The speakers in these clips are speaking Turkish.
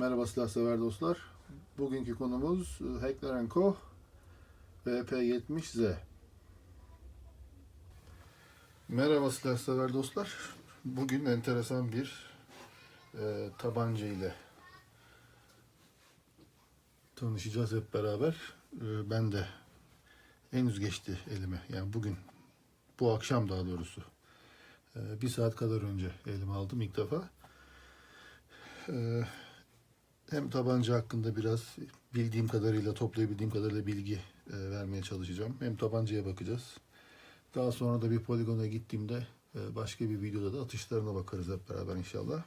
Merhaba silah sever dostlar. Bugünkü konumuz e, Heckler Co. VP70Z. Merhaba silah sever dostlar. Bugün enteresan bir e, tabanca ile tanışacağız hep beraber. E, ben de henüz geçti elime. Yani bugün, bu akşam daha doğrusu. E, bir saat kadar önce elime aldım ilk defa. E, hem tabanca hakkında biraz bildiğim kadarıyla, toplayabildiğim kadarıyla bilgi e, vermeye çalışacağım. Hem tabancaya bakacağız. Daha sonra da bir poligona gittiğimde e, başka bir videoda da atışlarına bakarız hep beraber inşallah.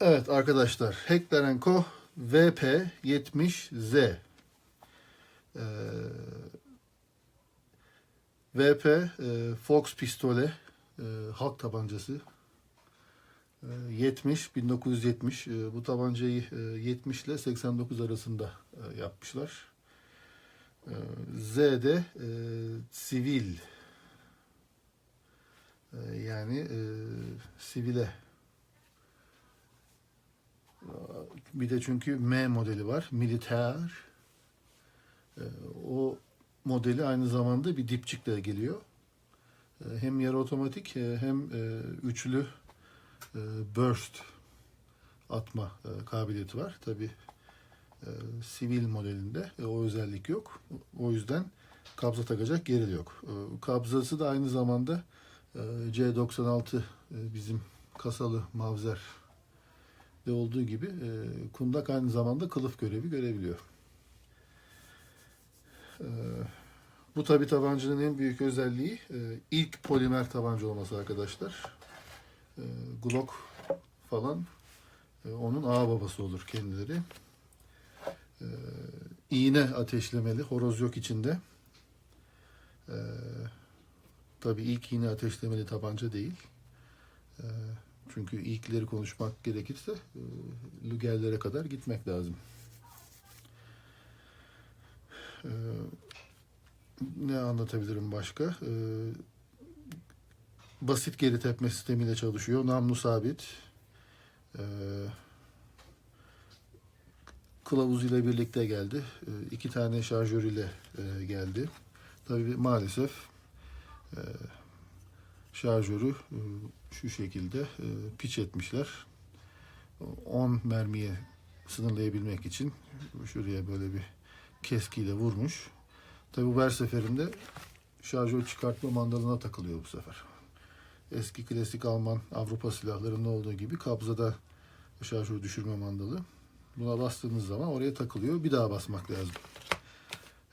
Evet arkadaşlar, Heckler Co. VP70Z. Ee, VP e, Fox pistole e, halk tabancası. E, 70 1970 e, bu tabancayı e, 70 ile 89 arasında e, yapmışlar. E, Z'de e, sivil e, yani e, sivile bir de çünkü M modeli var. Militer. Ee, o modeli aynı zamanda bir dipçikle geliyor. Ee, hem yarı otomatik e, hem e, üçlü e, burst atma e, kabiliyeti var. Tabi sivil modelinde e, o özellik yok. O yüzden kabza takacak yeri de yok. E, kabzası da aynı zamanda e, C96 e, bizim kasalı mavzer de olduğu gibi e, kundak aynı zamanda kılıf görevi görebiliyor. E, bu tabi tabancanın en büyük özelliği e, ilk polimer tabanca olması arkadaşlar. E, Glock falan e, onun ağ babası olur kendileri. E, ateşlemeli, horoz yok içinde. E, tabi ilk iğne ateşlemeli tabanca değil. E, çünkü ilkleri konuşmak gerekirse e, Lügerlere kadar gitmek lazım. Ne anlatabilirim başka? E, basit geri tepme sistemiyle çalışıyor. Namlu sabit. E, kılavuz ile birlikte geldi. E, iki tane şarjör ile e, geldi. Tabii maalesef e, şarjörü e, şu şekilde e, piç etmişler. 10 mermiye sınırlayabilmek için şuraya böyle bir keskiyle vurmuş. Tabi bu her seferinde şarjör çıkartma mandalına takılıyor bu sefer. Eski klasik Alman Avrupa silahlarında olduğu gibi kabzada şarjör düşürme mandalı. Buna bastığınız zaman oraya takılıyor. Bir daha basmak lazım.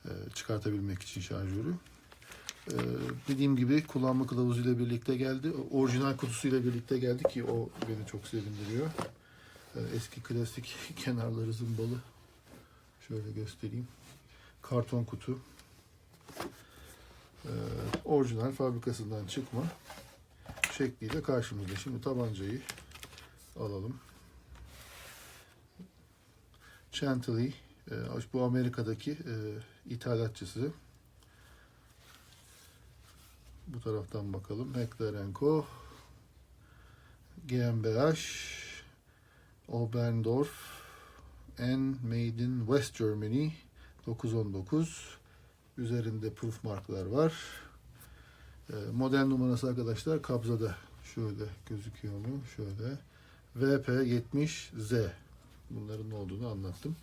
E, çıkartabilmek için şarjörü. Ee, dediğim gibi kullanma kılavuzuyla birlikte geldi. Orijinal kutusuyla birlikte geldi ki o beni çok sevindiriyor. Ee, eski klasik kenarları zımbalı. Şöyle göstereyim. Karton kutu. Ee, orijinal fabrikasından çıkma şekliyle karşımızda. Şimdi tabancayı alalım. Chantilly. e, bu Amerika'daki e, ithalatçısı. Bu taraftan bakalım. Heckler Co. GmbH Oberndorf and Made in West Germany 919 üzerinde proof marklar var. Ee, model numarası arkadaşlar kabzada şöyle gözüküyor mu? Şöyle VP70Z bunların ne olduğunu anlattım.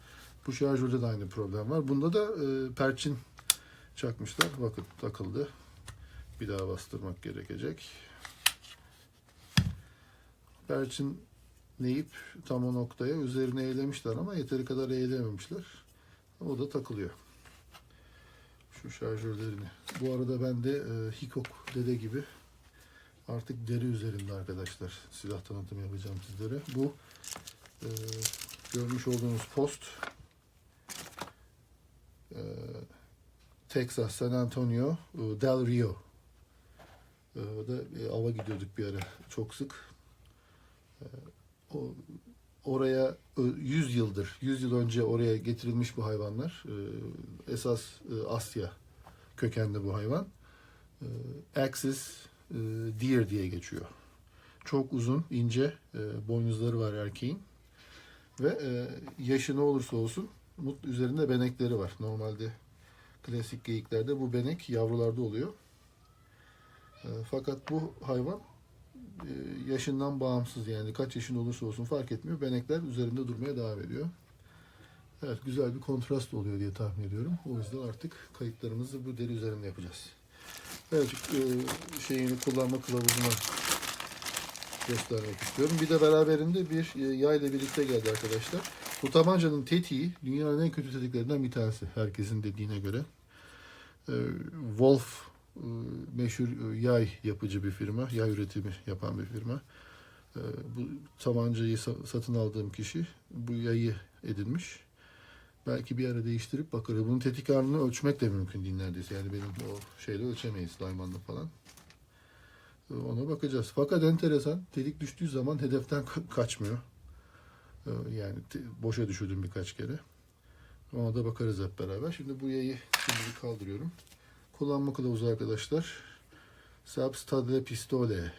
Bu şarjörde de aynı problem var. Bunda da e, perçin çakmışlar. Bakın takıldı. Bir daha bastırmak gerekecek. Perçin neyip tam o noktaya üzerine eğlemişler ama yeteri kadar eğlememişler. O da takılıyor. Şu şarjörlerini. Bu arada ben de e, Hikok dede gibi artık deri üzerinde arkadaşlar silah tanıtımı yapacağım sizlere. Bu e, görmüş olduğunuz post e, Texas, San Antonio, e, Del Rio O da e, ava gidiyorduk bir ara çok sık. Ee, O oraya ö- 100 yıldır, 100 yıl önce oraya getirilmiş bu hayvanlar. Ee, Esas e, Asya kökenli bu hayvan. Ee, Axis e, deer diye geçiyor. Çok uzun, ince e, boynuzları var erkeğin. Ve yaşı ne olursa olsun mut üzerinde benekleri var. Normalde klasik geyiklerde bu benek yavrularda oluyor. E, fakat bu hayvan yaşından bağımsız yani kaç yaşın olursa olsun fark etmiyor. Benekler üzerinde durmaya devam ediyor. Evet güzel bir kontrast oluyor diye tahmin ediyorum. O yüzden artık kayıtlarımızı bu deri üzerinde yapacağız. Evet e, şeyini kullanma kılavuzunu göstermek istiyorum. Bir de beraberinde bir e, yay ile birlikte geldi arkadaşlar. Bu tabancanın tetiği dünyanın en kötü tetiklerinden bir tanesi. Herkesin dediğine göre. E, Wolf e, meşhur e, yay yapıcı bir firma. Yay üretimi yapan bir firma. E, Bu tabancayı sa- satın aldığım kişi bu yayı edinmiş. Belki bir ara değiştirip bakarız. Bunun tetik ağırlığını ölçmek de mümkün değil neredeyse. Yani benim o şeyle ölçemeyiz Lyman'da falan. Ee, Ona bakacağız. Fakat enteresan. Tetik düştüğü zaman hedeften ka- kaçmıyor. Ee, Yani boşa düşürdüm birkaç kere. Ona da bakarız hep beraber. Şimdi bu yayı şimdi kaldırıyorum. Kullanma kılavuzu arkadaşlar. Substadle Pistole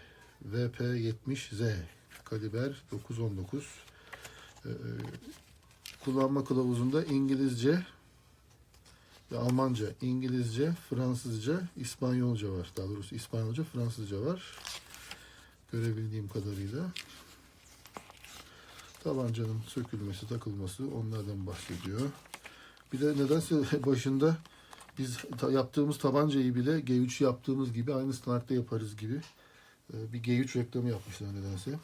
VP70Z kaliber 919 Ee, kullanma kılavuzunda İngilizce ve Almanca, İngilizce, Fransızca, İspanyolca var. Daha doğrusu İspanyolca, Fransızca var. Görebildiğim kadarıyla. Tabancanın sökülmesi, takılması onlardan bahsediyor. Bir de nedense başında biz ta- yaptığımız tabancayı bile G3 yaptığımız gibi aynı standartta yaparız gibi e, bir G3 reklamı yapmışlar nedense.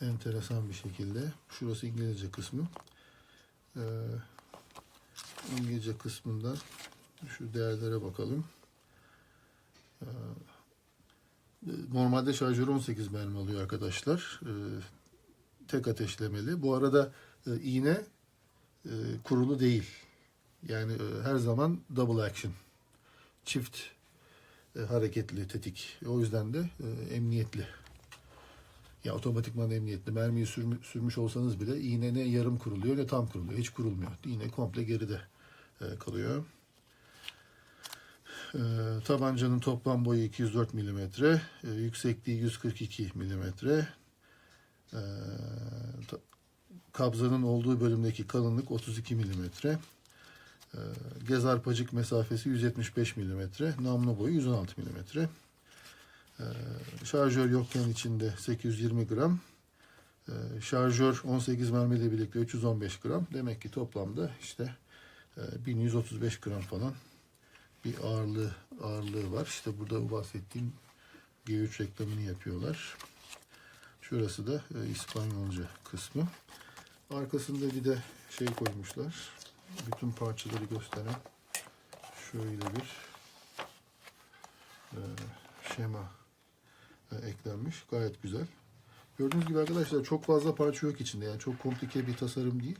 Enteresan bir şekilde. Şurası İngilizce kısmı. Ee, İngilizce kısmından şu değerlere bakalım. Ee, Normalde şarjör 18 mermi alıyor arkadaşlar. Ee, tek ateşlemeli. Bu arada e, iğne e, kurulu değil. Yani e, her zaman double action. Çift e, hareketli tetik. O yüzden de e, emniyetli. Ya otomatikman emniyetli. Mermiyi sürmü- sürmüş olsanız bile iğne ne yarım kuruluyor ne tam kuruluyor. Hiç kurulmuyor. İğne komple geride kalıyor. Tabancanın toplam boyu 204 mm. Yüksekliği 142 mm. Kabzanın olduğu bölümdeki kalınlık 32 mm. E, gez arpacık mesafesi 175 mm. Namlu boyu 116 mm. Ee, şarjör yokken içinde 820 gram. Ee, şarjör 18 mermiyle birlikte 315 gram. Demek ki toplamda işte e, 1135 gram falan bir ağırlığı ağırlığı var. İşte burada bu bahsettiğim G3 reklamını yapıyorlar. Şurası da e, İspanyolca kısmı. Arkasında bir de şey koymuşlar. Bütün parçaları gösteren şöyle bir e, şema e, eklenmiş. Gayet güzel. Gördüğünüz gibi arkadaşlar çok fazla parça yok içinde. Yani çok komplike bir tasarım değil.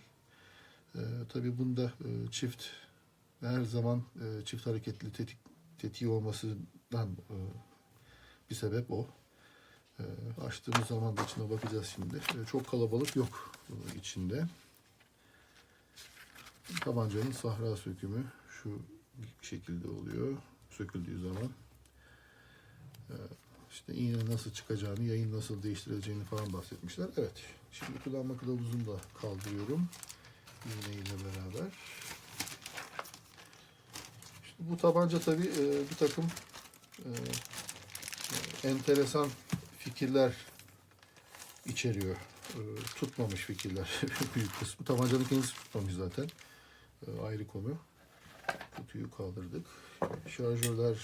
E, tabii bunda e, çift her zaman e, çift hareketli tetik, tetiği olmasından e, bir sebep o. E, açtığımız zaman da içine bakacağız şimdi. E, çok kalabalık yok e, içinde. Tabancanın sahra sökümü şu şekilde oluyor. Söküldüğü zaman. E, işte iğne nasıl çıkacağını, yayın nasıl değiştirileceğini falan bahsetmişler. Evet. Şimdi kullanma kılavuzunu da kaldırıyorum. İğneyle beraber. İşte bu tabanca tabii e, bir takım e, enteresan fikirler içeriyor. E, tutmamış fikirler büyük kısmı. Tabancanın kendisi tutmamış zaten. E, ayrı konu. Kutuyu kaldırdık. Şarjörler.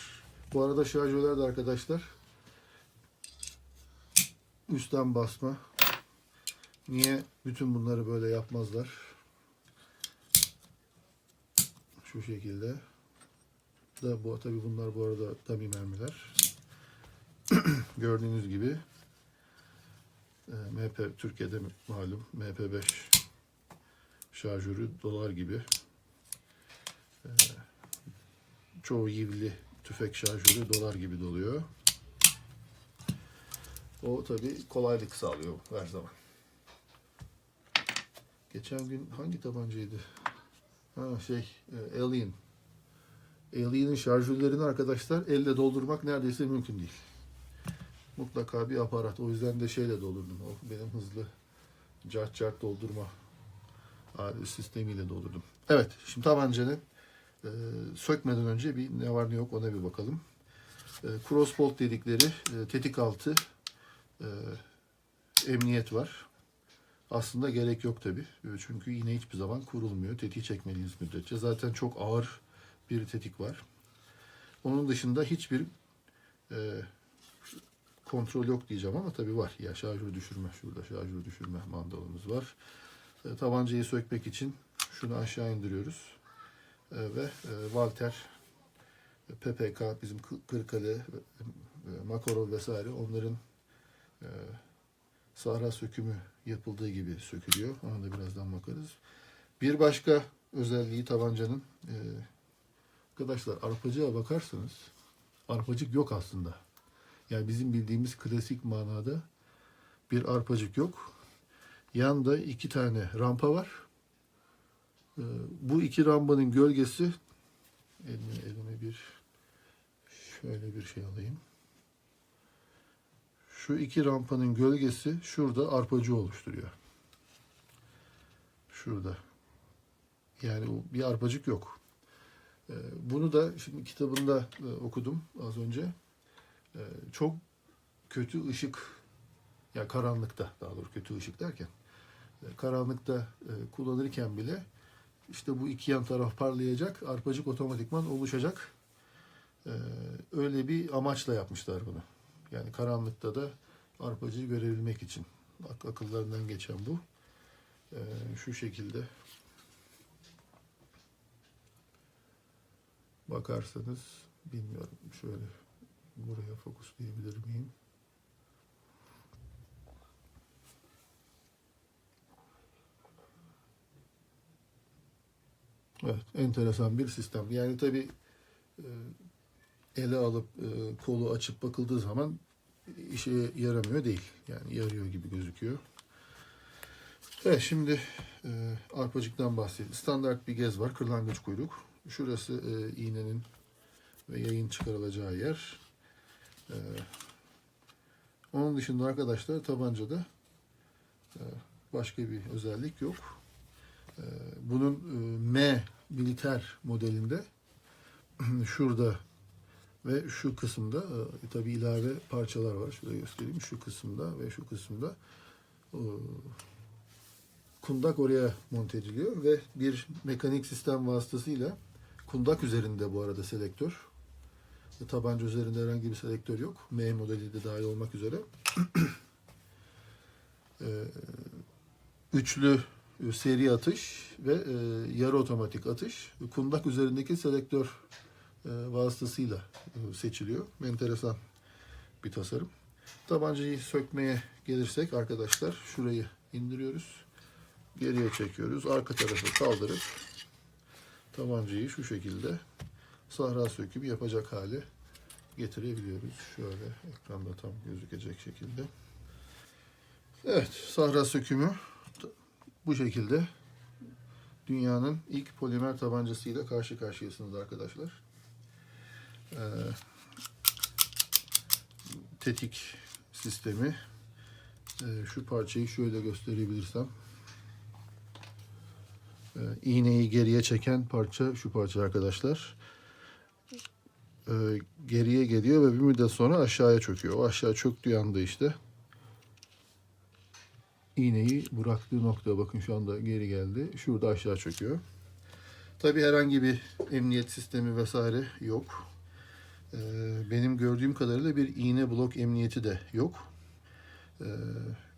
Bu arada şarjörler de arkadaşlar üstten basma. Niye bütün bunları böyle yapmazlar? Şu şekilde. Da bu tabii bunlar bu arada dummy mermiler. Gördüğünüz gibi e, MP Türkiye'de malum MP5 şarjörü dolar gibi. E, çoğu yivli tüfek şarjörü dolar gibi doluyor. O tabi kolaylık sağlıyor her zaman. Geçen gün hangi tabancaydı? Ha şey e, Alien. Alien'in şarjörlerini arkadaşlar elle doldurmak neredeyse mümkün değil. Mutlaka bir aparat. O yüzden de şeyle doldurdum. O benim hızlı cart cart doldurma sistemiyle doldurdum. Evet, şimdi tabancanı e, sökmeden önce bir ne var ne yok ona bir bakalım. E, crossbolt dedikleri e, tetik altı e, emniyet var. Aslında gerek yok tabi. Çünkü iğne hiçbir zaman kurulmuyor. Tetiği çekmediğiniz müddetçe. Zaten çok ağır bir tetik var. Onun dışında hiçbir e, kontrol yok diyeceğim ama tabi var. Ya şarjör düşürme. Şurada şarjör düşürme mandalımız var. E, tabancayı sökmek için şunu aşağı indiriyoruz. E, ve e, Walter e, PPK bizim Kı- Kırıkkale, e, Makarov vesaire onların sahra sökümü yapıldığı gibi sökülüyor. Ona da birazdan bakarız. Bir başka özelliği tabancanın arkadaşlar arpacığa bakarsanız arpacık yok aslında. Yani bizim bildiğimiz klasik manada bir arpacık yok. Yanda iki tane rampa var. E, bu iki rampanın gölgesi elime, elime bir şöyle bir şey alayım. Şu iki rampanın gölgesi şurada arpacı oluşturuyor. Şurada. Yani bir arpacık yok. Ee, Bunu da şimdi kitabında e, okudum az önce. Ee, Çok kötü ışık, ya karanlıkta daha doğrusu kötü ışık derken e, karanlıkta e, kullanırken bile işte bu iki yan taraf parlayacak, arpacık otomatikman oluşacak. Ee, Öyle bir amaçla yapmışlar bunu. Yani karanlıkta da arpacıyı görebilmek için. Ak- akıllarından geçen bu. Ee, şu şekilde bakarsanız bilmiyorum şöyle buraya fokuslayabilir miyim? Evet, enteresan bir sistem. Yani tabii e, ele alıp e, kolu açıp bakıldığı zaman işe yaramıyor değil. Yani yarıyor gibi gözüküyor. Evet şimdi e, arpacıktan bahsedelim. Standart bir gez var. Kırlangıç kuyruk. Şurası iğnenin ve yayın çıkarılacağı yer. Onun dışında arkadaşlar tabancada e, başka bir özellik yok. Bunun M militer modelinde şurada ve şu kısımda e, tabi ilave parçalar var. Şurada göstereyim. Şu kısımda ve şu kısımda e, kundak oraya monte ediliyor ve bir mekanik sistem vasıtasıyla kundak üzerinde bu arada selektör. E, Tabanca üzerinde herhangi bir selektör yok. M modeli de dahil olmak üzere. E, Üçlü seri atış ve e, yarı otomatik atış kundak üzerindeki selektör e, vasıtasıyla e, seçiliyor. Enteresan bir tasarım. Tabancayı sökmeye gelirsek arkadaşlar şurayı indiriyoruz. Geriye çekiyoruz. Arka tarafı kaldırıp tabancayı şu şekilde sahra sökümü yapacak hale getirebiliyoruz. Şöyle ekranda tam gözükecek şekilde. Evet, sahra sökümü bu şekilde dünyanın ilk polimer tabancasıyla karşı karşıyasınız arkadaşlar. Ee, tetik sistemi. Ee, şu parçayı şöyle gösterebilirsem. Ee, iğneyi geriye çeken parça şu parça arkadaşlar. Ee, geriye geliyor ve bir müddet sonra aşağıya çöküyor. O aşağı çöktüğü anda işte iğneyi bıraktığı nokta bakın şu anda geri geldi. Şurada aşağı çöküyor. Tabi herhangi bir emniyet sistemi vesaire yok. Ee, benim gördüğüm kadarıyla bir iğne blok emniyeti de yok. Ee,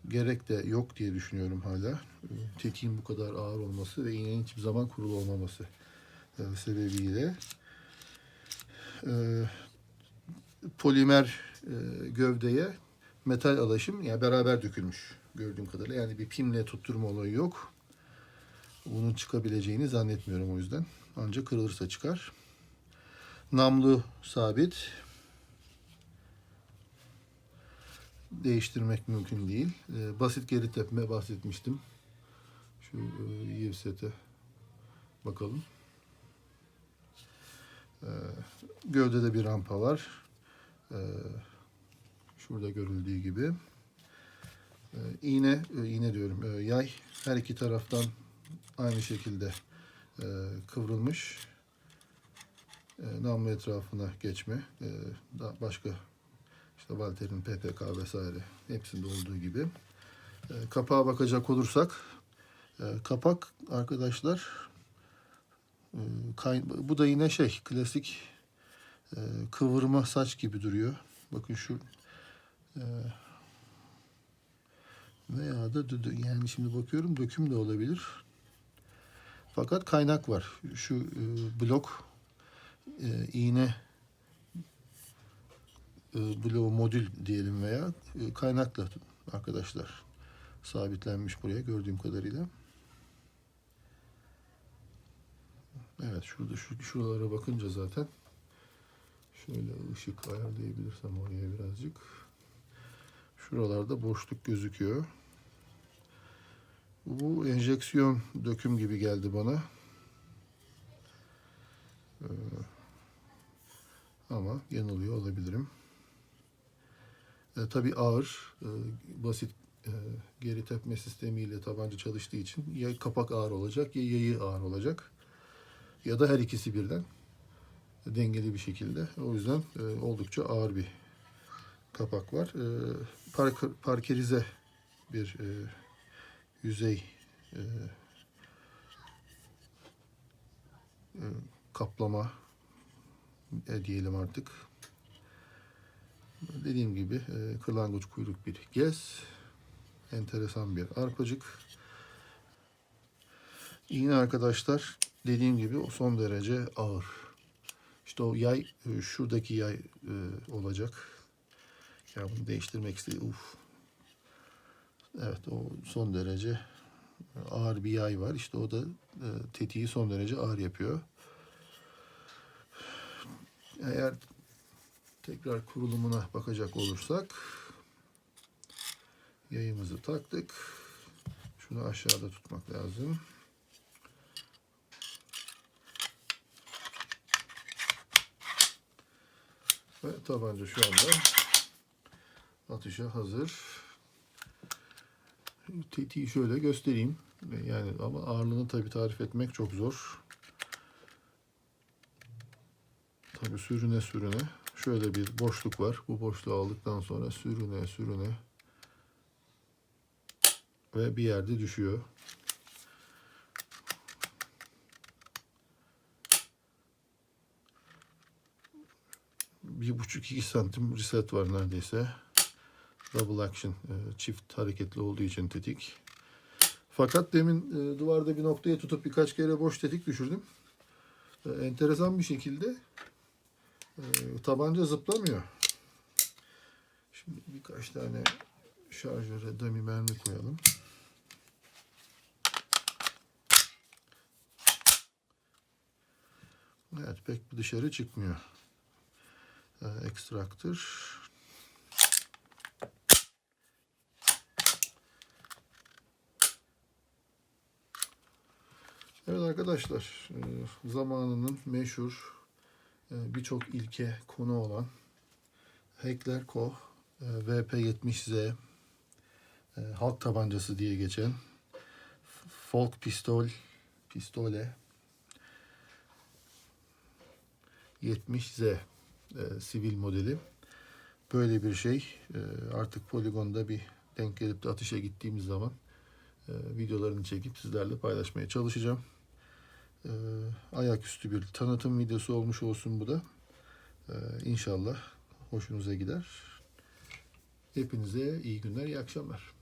gerek de yok diye düşünüyorum hala. Ee, Tetiğin bu kadar ağır olması ve iğnenin hiçbir zaman kurulu olmaması e, sebebiyle. Polimer e, gövdeye metal alaşım yani beraber dökülmüş gördüğüm kadarıyla. Yani bir pimle tutturma olayı yok. Bunun çıkabileceğini zannetmiyorum o yüzden. Ancak kırılırsa çıkar. Namlu sabit. Değiştirmek mümkün değil. Ee, basit geri tepme bahsetmiştim. Şu e, yiv sete bakalım. Ee, gövdede bir rampa var. Ee, şurada görüldüğü gibi. Ee, iğne, e, iğne diyorum, e, yay her iki taraftan aynı şekilde e, kıvrılmış. E, namlu etrafına geçme. E, da başka işte Walter'in PPK vesaire hepsinde olduğu gibi. Kapağa bakacak olursak kapak arkadaşlar bu da yine şey klasik kıvırma saç gibi duruyor. Bakın şu e, veya da yani şimdi bakıyorum döküm de olabilir. Fakat kaynak var. Şu e, blok e, iğne e, bloğu modül diyelim veya e, kaynakla arkadaşlar sabitlenmiş buraya gördüğüm kadarıyla. Evet şurada şu şuralara bakınca zaten şöyle ışık ayarlayabilirsem oraya birazcık. Şuralarda boşluk gözüküyor. Bu enjeksiyon döküm gibi geldi bana. Ee, ama yanılıyor olabilirim. E, tabii ağır, e, basit e, geri tepme sistemiyle tabanca çalıştığı için ya kapak ağır olacak ya yayı ağır olacak. Ya da her ikisi birden dengeli bir şekilde. O yüzden e, oldukça ağır bir kapak var. E, park, parkerize bir e, yüzey e, e, kaplama e, diyelim artık. Dediğim gibi e, kırlangıç kuyruk bir gez. Enteresan bir arpacık. İğne arkadaşlar dediğim gibi o son derece ağır. İşte o yay e, şuradaki yay e, olacak. Ya bunu değiştirmek istedim. Uf. Evet o son derece ağır bir yay var. İşte o da e, tetiği son derece ağır yapıyor. Eğer tekrar kurulumuna bakacak olursak yayımızı taktık. Şunu aşağıda tutmak lazım. Ve tabanca şu anda atışa hazır. Tetiği şöyle göstereyim. Yani ama ağırlığını tabii tarif etmek çok zor. Tabii sürüne sürüne. Şöyle bir boşluk var. Bu boşluğu aldıktan sonra sürüne sürüne ve bir yerde düşüyor. Bir buçuk iki santim reset var neredeyse. Double action e, çift hareketli olduğu için tetik. Fakat demin e, duvarda bir noktaya tutup birkaç kere boş tetik düşürdüm. E, enteresan bir şekilde tabanca zıplamıyor. Şimdi birkaç tane şarjöre dummy mermi koyalım. Evet pek dışarı çıkmıyor. Ekstraktör. Evet arkadaşlar e, zamanının meşhur e, birçok ilke konu olan Heckler Koch e, VP70Z e, halk tabancası diye geçen folk pistol pistole 70Z e, sivil modeli. Böyle bir şey e, artık poligonda bir denk gelip de atışa gittiğimiz zaman e, videolarını çekip sizlerle paylaşmaya çalışacağım. E, ayaküstü bir tanıtım videosu olmuş olsun bu da. E, inşallah hoşunuza gider. Hepinize iyi günler, iyi akşamlar.